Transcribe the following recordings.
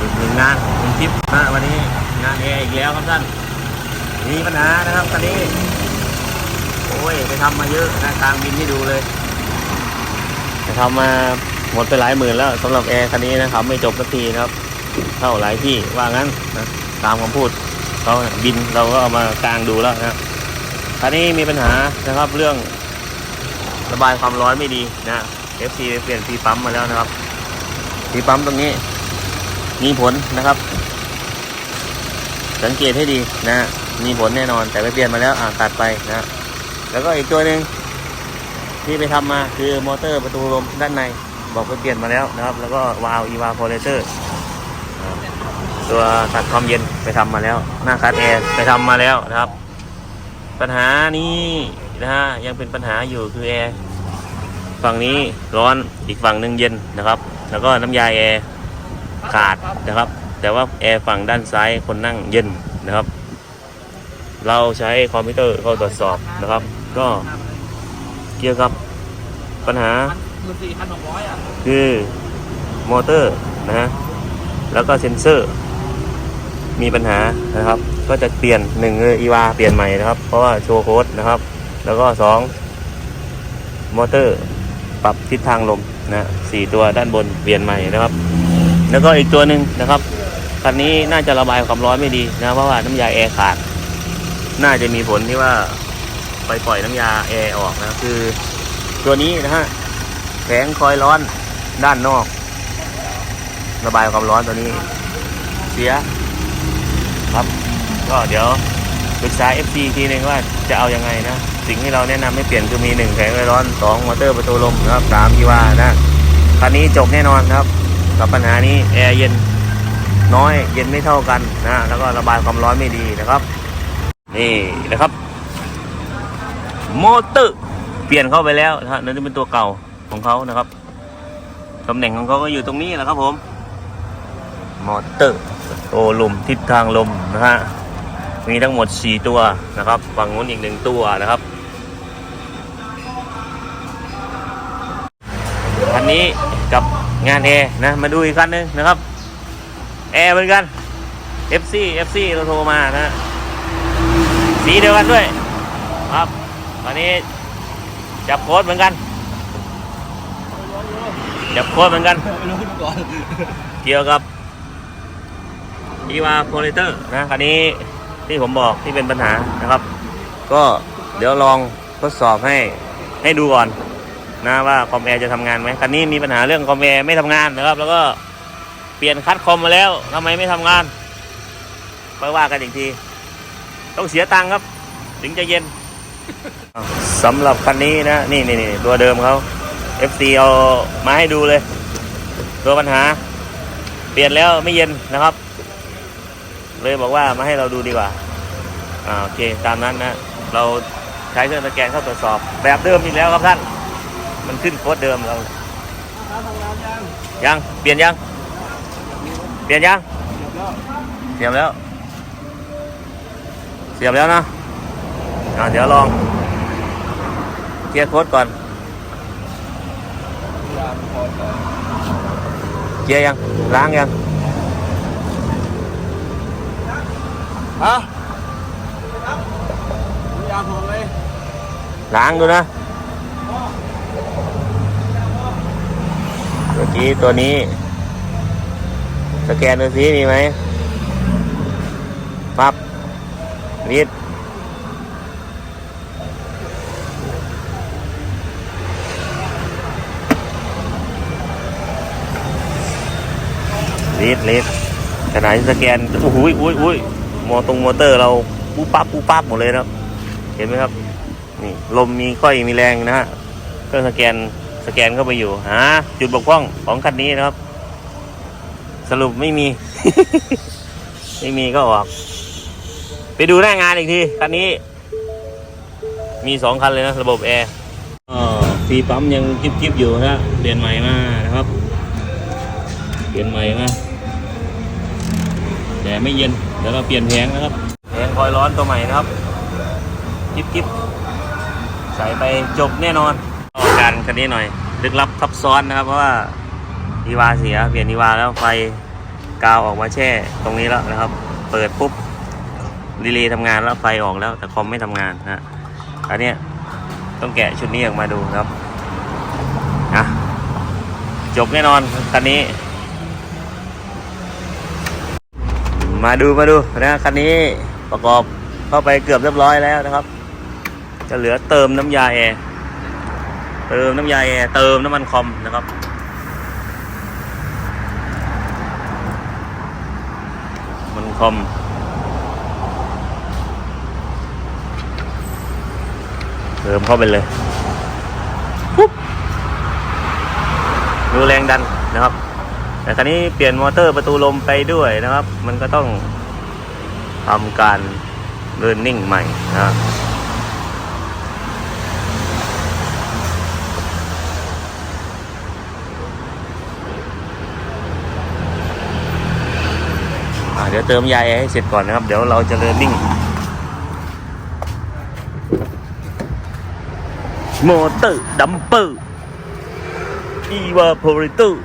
อีกหนึ่งงานหนึ่งคลิปนะวันนี้งานแอร์อีกแล้วครับท่าน มีปัญหานะครับคันนี้ โอ้ยไปทำมาเยอะนะกลางบินให้ดูเลยไปทำมาหมดไปหลายหมื่นแล้วสำหรับแอร์คันนี้นะครับ ไม่จบสักทีนะครับเข้าหลายที่ว่างั้นนะตามคำพูดเขาบินเราก็เอามากลางดูแล้วนะคันนี้มีปัญหานะครับเรื่องระบายความร้อนไม่ดีนะ FC เปลี่ยนฟีปั๊มมาแล้วนะครับฟีปั๊มตรงนี้ มีผลนะครับ สังเกตให้ดีนะ มีผลแน่นอนแต่ไปเปลี่ยนมาแล้วอ่าตัดไปนะ แล้วก็อีกตัวหนึ่งที่ไปทำมาคือมอเตอร์ประตูลมด้านในบอกไปเปลี่ยนมาแล้วนะครับ แล้วก็วาล์วอีวาโพเลเตอร์ตัวตัดความเย็นไปทำมาแล้ว หน้าคัดแอร์ไปทำมาแล้วนะครับ ปัญหานี้นะฮะยังเป็นปัญหาอยู่คือแอร์ฝั่งนี้ร้อนอีกฝั่งหนึ่งเย็นนะครับ แล้วก็น้ำยาแอร์ ขาดนะครับ แต่ว่าแอร์ฝั่งด้านซ้ายคนนั่งเย็นนะครับ เราใช้คอมพิวเตอร์เข้าตรวจสอบนะครับ ก็เกี่ยวกับปัญหาคือมอเตอร์นะฮะแล้วก็เซ็นเซอร์ มีปัญหานะครับ ก็จะเปลี่ยนหนึ่งออีวาเปลี่ยนใหม่นะครับ เพราะว่าโชว์โค้ดนะครับ แล้วก็สองมอเตอร์ปรับทิศทางลมนะสี่ตัวด้านบนเปลี่ยนใหม่นะครับ แล้วก็อีกตัวหนึ่งนะครับคันนี้น่าจะระบายความร้อนไม่ดีนะเพราะว่าน้ำยาแอร์ขาด น่าจะมีผลที่ว่าไปปล่อยน้ำยาแอร์ออกนะคือ ตัวนี้นะฮะแผงคอยร้อนด้านนอก ระบายความร้อนตัวนี้ เสียครับ ก็เดี๋ยวปรึกษา FC อีทีหนึงว่าจะเอายังไงนะ สิ่งที่เราแนะนำให้เปลี่ยนคือมีหนึ่งแผงคอยร้อนสองมอเตอร์ประตูลมนะครับสามที่ว่านะคันนี้จบแน่นอนครับ กับปัญหานี้แอร์เย็นน้อยเย็นไม่เท่ากันนะแล้วก็ระบายความร้อนไม่ดีนะครับ นี่นะครับมอเตอร์เปลี่ยนเข้าไปแล้วนะฮะนั่นจะเป็นตัวเก่าของเขานะครับตำแหน่งของเขาก็อยู่ตรงนี้แหละครับผมมอเตอร์โตลมทิศทางลมนะฮะมีทั้งหมด 4 ตัวนะครับฝั่งนู้นอีกหนึ่งตัวนะครับคันนี้กับ งานแอร์นะ มาดูอีกคันหนึงนะครับ แอร์เหมือนกัน FC FC เราโทรมานะ สีเดียวกันด้วย ครับวันนี้จับโค้ดเหมือนกัน จับโค้ดเหมือนกันรู้ก่อนเกี่ยวกับอีวาโพลิเตอร์นะคันนี้ที่ผมบอกที่เป็นปัญหานะครับ ก็เดี๋ยวลองทดสอบให้ให้ดูก่อน นะว่าคอมแอร์จะทำงานไหมคันนี้มีปัญหาเรื่องคอมแอร์ไม่ทำงานนะครับ แล้วก็เปลี่ยนคัดคอมมาแล้วทำไมไม่ทำงานไปว่ากันอีกที ต้องเสียตังค์ครับ ถึงจะเย็นสำหรับคันนี้นะนี่นี่นี่ตัวเดิมเขา FC เอามาให้ดูเลย ตัวปัญหา เปลี่ยนแล้วไม่เย็นนะครับ เลยบอกว่ามาให้เราดูดีกว่าอ่าโอเคตามนั้นนะ เราใช้เครื่องสแกนเข้าตรวจสอบ แบบเดิมอีกแล้วครับท่าน มันขึ้นโค้ดเดิมเราทำงานยังยังเปลี่ยนยัง เปลี่ยนยังเดี๋ยวแล้วเสียบแล้ว เสียบแล้วนะอ่าเดี๋ยวลองเคลียร์โค้ดก่อนเวลาพอก่อนเคลียร์ยัง ล้างยังฮะเวลาพอไหมล้างดูนะี้ตัวนี้ สแกนดูซิมีไหมปั๊บรีดรีดรีดขนาดที่สแกนโอ้โหอุ้ยอุ้ยมอตรงมอเตอร์เราปุ๊บปั๊บปุ๊บปั๊บหมดเลยนะครับเห็นไหมครับ นี่ลมมีค่อยมีแรงนะฮะเครื่องสแกน สแกนเข้าไปอยู่หาจุดบกพร่องของคันนี้นะครับ สรุปไม่มี ไม่มีก็ออก ไปดูหน้างานอีกทีคันนี้ มีสองคันเลยนะ ระบบแอร์ฟีปั๊มยังกิ๊บกิบอยู่นะเปลี่ยนใหม่มานะครับ เปลี่ยนใหม่มาแต่ไม่เย็นเดี๋ยวเราเปลี่ยนแผงนะครับแผงคอยร้อนตัวใหม่นะครับกิ๊บกิบใส่ไปจบแน่นอน การคันนี้หน่อย ลึกลับซับซ้อนนะครับ เพราะว่าอีวาเสียเปลี่ยนอีวาแล้วไฟกาวออกมาแช่ตรงนี้แล้วนะครับ เปิดปุ๊บรีเลย์ทำงานแล้วไฟออกแล้ว แต่คอมไม่ทำงานนะฮะอันนี้ต้องแกะชุดนี้ออกมาดูนะครับอะจบแน่นอนคันนี้ มาดูมาดูนะคันนี้ประกอบเข้าไปเกือบเรียบร้อยแล้วนะครับ จะเหลือเติมน้ำยาแอร์ เติมน้ำยาแอร์เติมน้ำมันคอมนะครับ มันคอมเติมเข้าไปเลยปุ๊บดูแรงดันนะครับ แต่คราวนี้เปลี่ยนมอเตอร์ประตูลมไปด้วยนะครับ มันก็ต้องทำการเดินนิ่งใหม่นะครับ ดี๋ยวเติมยาแอร์ให้เสร็จก่อนนะครับ เดี๋ยวเราจะเดินนิ่งมอเตอร์ดัมเปอร์อีวาโพริเตอร์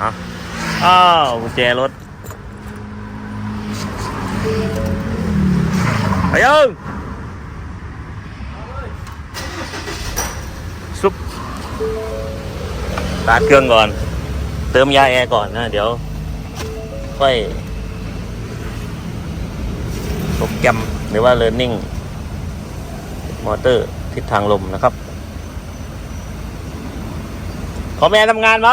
อะอ้าวกุญแจรถไปยังซุปสตาร์ทเครื่องก่อน เติมยาแอร์ก่อนนะ เดี๋ยว ค่อยโปรแกรมหรือว่า learning มอเตอร์ทิศทางลมนะครับ ขอแม่ทำงานไหม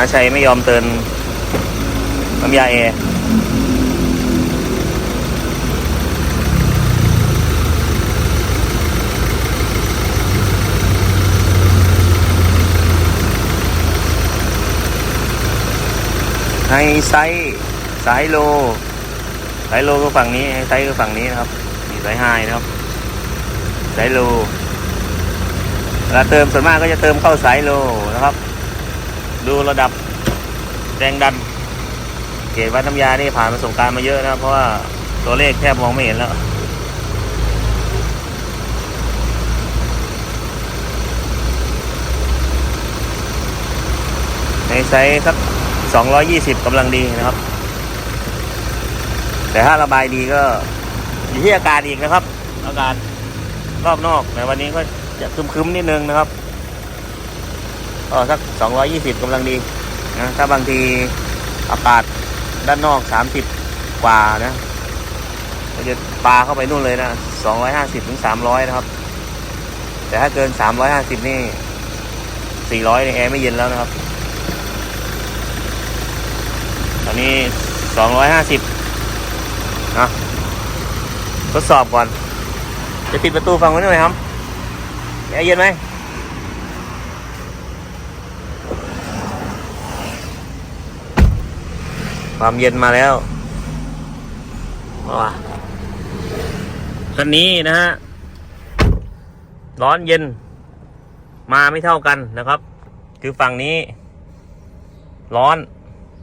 หาชัยไม่ยอมเตือนน้ำยาแอไฮไซสายโล สายโลก็ฝั่งนี้ไฮไซก็ฝั่งนี้นะครับมีสายไฮนะครับ สายโลเวลาเติมส่วนมากก็จะเติมเข้าสายโลนะครับ ดูระดับแรงดัน เกจวัดน้ำยานี่ผ่านประสบการณ์มาเยอะนะครับเพราะว่าตัวเลขแทบมองไม่เห็นแล้ว ในไซส์สัก 220กำลังดีนะครับ แต่ถ้าระบายดีก็อยู่ที่อากาศอีกนะครับ อากาศรอบนอกในวันนี้ก็จะคึมๆนิดนึงนะครับ ก็สัก 220กำลังดีนะถ้าบางทีอากาศด้านนอก 30 กว่านะก็จะปาเข้าไปนู่นเลยนะ 250ถึง300 นะครับ แต่ถ้าเกิน 350 นี่ 400ในแอร์ไม่เย็นแล้วนะครับ ตอนนี้ 250 นะ ทดสอบก่อน จะปิดประตูฟังไว้หน่อยครับแอร์เย็นไหม ความเย็นมาแล้วว้าคันนี้นะฮะ ร้อนเย็น มาไม่เท่ากันนะครับ คือฝั่งนี้ ร้อน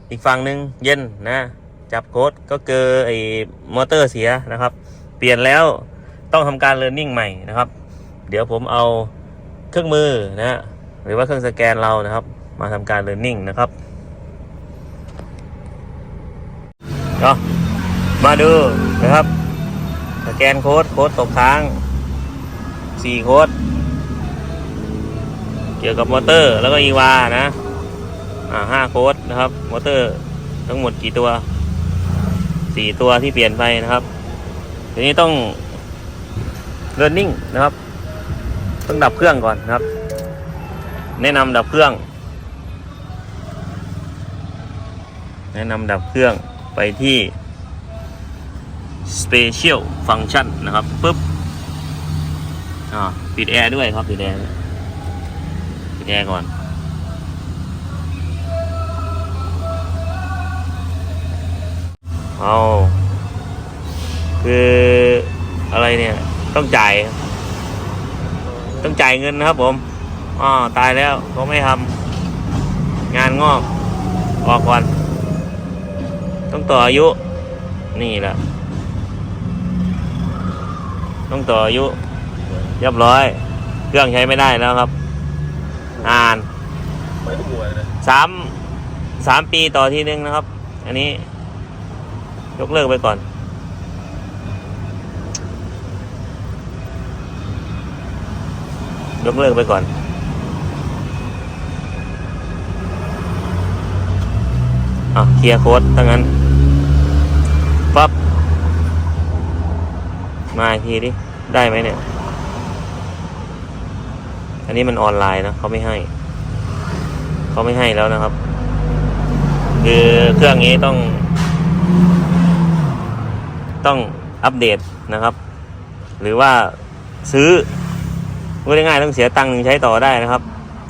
อีกฝั่งหนึ่งเย็นนะ จับโค้ดก็เกิดไอ้มอเตอร์เสียนะครับ เปลี่ยนแล้วต้องทำการเรียนนิ่งใหม่นะครับ เดี๋ยวผมเอาเครื่องมือนะ หรือว่าเครื่องสแกนเรานะครับ มาทำการเรียนนิ่งนะครับ เนาะมาดูนะครับสแกนโค้ดโค้ดตกค้างสี่โค้ดเกี่ยวกับมอเตอร์แล้วก็อีวานะอ่าห้าโค้ดนะครับมอเตอร์ทั้งหมดกี่ตัวสี่ตัวที่เปลี่ยนไปนะครับทีนี้ต้อง learning นะครับ ต้องดับเครื่องก่อนนะครับ แนะนำดับเครื่อง แนะนำดับเครื่อง ไปที่ Special Function นะครับปุ๊บปิดแอร์ด้วยครับปิดแอร์ปิดแอร์ก่อน เอา คืออะไรเนี่ย ต้องจ่าย ต้องจ่ายเงินนะครับผมอ๋อตายแล้วเขาไม่ทำงานงอกออกก่อน ต้องต่ออายุ นี่แหละ ต้องต่ออายุ เรียบร้อย เครื่องใช้ไม่ได้แล้วครับ อ่านไม่หัวเลยสามสามปีต่อทีนึงนะครับ อันนี้ ยกเลิกไปก่อน ยกเลิกไปก่อนอะเคลียร์โค้ดถ้างั้นปั๊บ มาอีกทีดิ ได้ไหมเนี่ย อันนี้มันออนไลน์นะเขาไม่ให้ เขาไม่ให้แล้วนะครับ คือเครื่องนี้ต้อง ต้องอัปเดตนะครับ หรือว่าซื้อพูดง่ายๆต้องเสียตังค์ถึงใช้ต่อได้นะครับ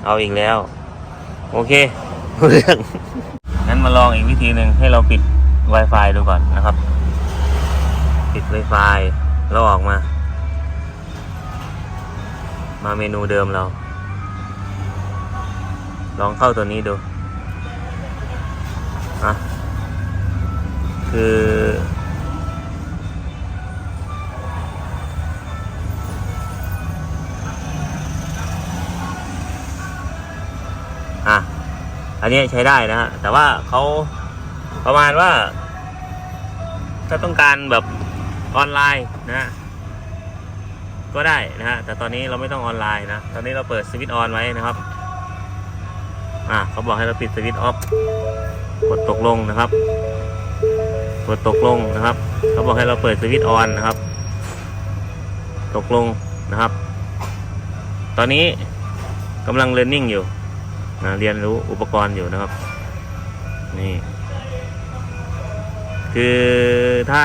เอาอีกแล้ว โอเคเรื่องงั้นมาลองอีกวิธีหนึ่งให้เราปิด Wi-Fi ดูก่อนนะครับ ปิด Wi-Fi แล้วออกมา มาเมนูเดิมเรา ลองเข้าตัวนี้ดูอะคือ อะ อันนี้ใช้ได้นะฮะ แต่ว่าเขาประมาณว่า ถ้าต้องการแบบ ออนไลน์นะก็ได้นะฮะแต่ตอนนี้เราไม่ต้องออนไลน์นะ ตอนนี้เราเปิดสวิตช์ออนไว้นะครับอะเขาบอกให้เราปิดสวิตช์ออฟกดตกลงนะครับกดตกลงนะครับเขาบอกให้เราเปิดสวิตช์ออนนะครับ ตกลงนะครับ ตอนนี้กำลังเรียนรู้อยู่นะเรียนรู้อุปกรณ์อยู่นะครับ นี่ คือถ้า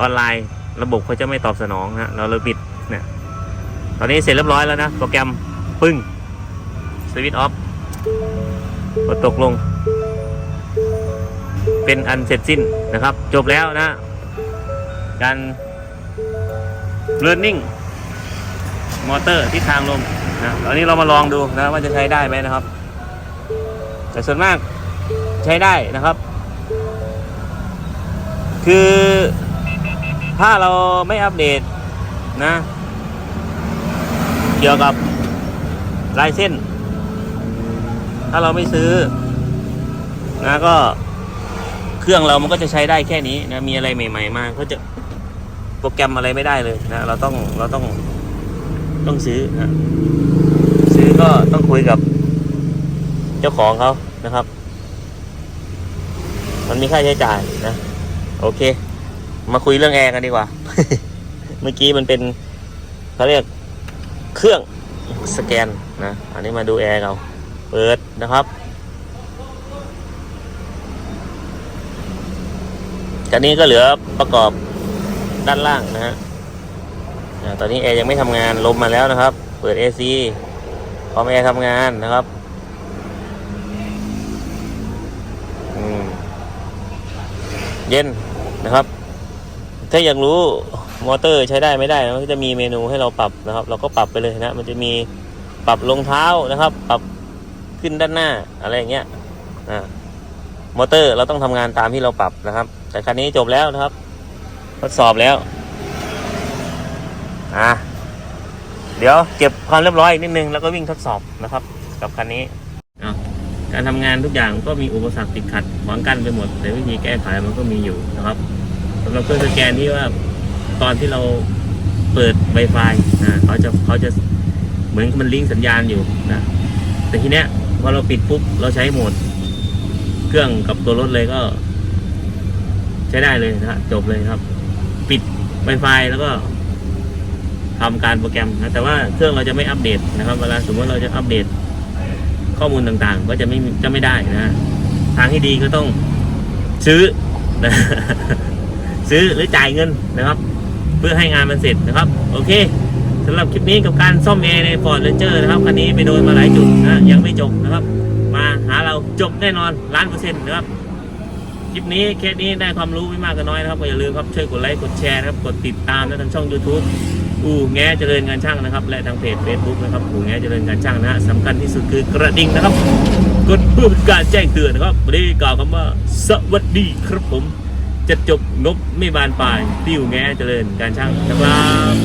ออนไลน์ ระบบเขาจะไม่ตอบสนองฮะเราเลยปิดเนี่ยตอนนี้เสร็จเรียบร้อยแล้วนะ โปรแกรมปึ้งสวิตช์ออฟกดตกลง เป็นอันเสร็จสิ้นนะครับ จบแล้วนะ การ learning มอเตอร์ที่ทางลมนะตอนนี้เรามาลองดูนะว่าจะใช้ได้ไหมนะครับ แต่ส่วนมากใช้ได้นะครับ คือ ถ้าเราไม่อัปเดตนะ เกี่ยวกับลายเส้น ถ้าเราไม่ซื้อ นะก็เครื่องเรามันก็จะใช้ได้แค่นี้นะ มีอะไรใหม่ ๆ มาก็จะโปรแกรมอะไรไม่ได้เลยนะ เราต้องเราต้องต้องซื้อนะซื้อก็ต้องคุยกับเจ้าของเขานะครับ มันมีค่าใช้จ่ายนะ โอเค มาคุยเรื่องแอร์กันดีกว่า เมื่อกี้มันเป็นเขาเรียกเครื่องสแกนนะ อันนี้มาดูแอร์เราเปิดนะครับกันนี้ก็เหลือประกอบด้านล่างนะฮะตอนนี้แอร์ยังไม่ทำงานลมมาแล้วนะครับ เปิด AC พร้อมแอร์ทำงานนะครับเย็นนะครับ ถ้าอยากรู้มอเตอร์ใช้ได้ไม่ได้มันก็จะมีเมนูให้เราปรับนะครับ เราก็ปรับไปเลยนะ มันจะมีปรับรองเท้านะครับ ปรับขึ้นด้านหน้าอะไรอย่างเงี้ยอ่ามอเตอร์เราต้องทำงานตามที่เราปรับนะครับ แต่คันนี้จบแล้วนะครับ ทดสอบแล้วอะเดี๋ยวเก็บความเรียบร้อยอีกนิดนึงแล้วก็วิ่งทดสอบนะครับ กับคันนี้อะการทำงานทุกอย่างก็มีอุปสรรคติดขัดขวางกั้นไปหมดแต่วิธีแก้ไขมันก็มีอยู่นะครับำหรับเครื่องสแกนที่ว่าตอนที่เราเปิด Wi-Fi อ่าเขาจะเขาจะเหมือนมันลิงก์สัญญาณอยู่นะแต่ทีเนี้ยพอเราปิดปุ๊บเราใช้โหมด เครื่องกับตัวรถเลยก็ ใช้ได้เลยนะจบเลยครับ ปิด Wi-Fi แล้วก็ทำการโปรแกรมนะแต่ว่าเครื่องเราจะไม่อัปเดตนะครับ เวลาสมมติเราจะอัปเดตข้อมูลต่างๆ ก็จะไม่จะไม่ได้นะ ทางที่ดีก็ต้องซื้อนะ ซื้อหรือจ่ายเงินนะครับ เพื่อให้งานมันเสร็จนะครับ โอเคสำหรับคลิปนี้กับการซ่อมแอร์ในฟอร์ดเรนเจอร์นะครับคันนี้ไปโดนมาหลายจุดนะยังไม่จบนะครับ มาหาเราจบแน่นอนล้านเปอร์เซ็นต์นะครับคลิปนี้แค่นี้ได้ความรู้ไม่มากก็น้อยนะครับก็อย่าลืมครับช่วยกดไลค์กดแชร์นะครับกดติดตามนะทางช่อง YouTube อู่แง่เจริญงานช่างนะครับ และทางเพจ Facebook นะครับอู่แง่เจริญงานช่างนะสำคัญที่สุดคือกระดิ่งนะครับ กดเพื่อเป็นการแจ้งเตือนนะครับวันนี้กล่าวคำว่า สวัสดีครับผม จะจบนบไม่บานปลายติ้วแง่เจริญการช่างนะครับ